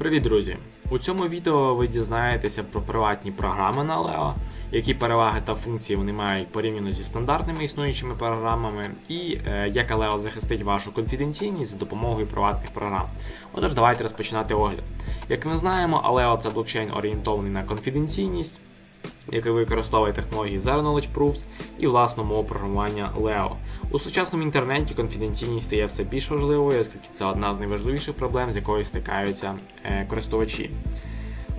Привіт, друзі! У цьому відео ви дізнаєтеся про приватні програми на Leo, які переваги та функції вони мають порівняно зі стандартними існуючими програмами, і е, як Leo захистить вашу конфіденційність за допомогою приватних програм. Отож, давайте розпочинати огляд. Як ми знаємо, Aleo це блокчейн орієнтований на конфіденційність, який використовує технології Zero Knowledge Proofs і власну мову програмування Leo. У сучасному інтернеті конфіденційність стає все більш важливою, оскільки це одна з найважливіших проблем, з якою стикаються е, користувачі.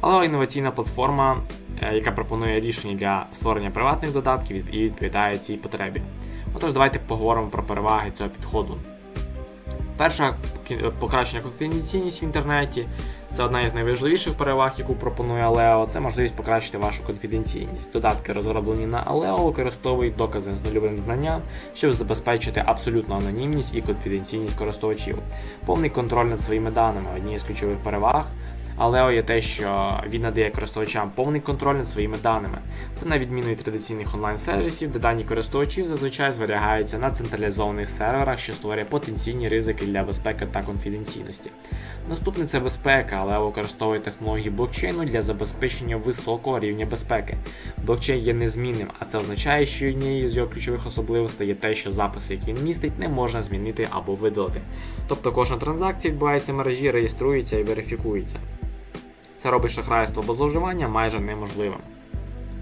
Але інноваційна платформа, е, яка пропонує рішення для створення приватних додатків і відповідає цій потребі. Отож, давайте поговоримо про переваги цього підходу. Перша покращення конфіденційність в інтернеті. Це одна із найважливіших переваг, яку пропонує Aleo, це можливість покращити вашу конфіденційність. Додатки, розроблені на Aleo, використовують докази з нульовим знанням, щоб забезпечити абсолютну анонімність і конфіденційність користувачів. Повний контроль над своїми даними однією з ключових переваг. Aleo є те, що він надає користувачам повний контроль над своїми даними. Це на відміну від традиційних онлайн-сервісів, де дані користувачів зазвичай зберігаються на централізованих серверах, що створює потенційні ризики для безпеки та конфіденційності. Наступне це безпека, але використовує технології блокчейну для забезпечення високого рівня безпеки. Блокчейн є незмінним, а це означає, що однією з його ключових особливостей є те, що записи, які він містить, не можна змінити або видалити. Тобто кожна транзакція відбувається в мережі, реєструється і верифікується. Це робить шахрайство або зловживання майже неможливим.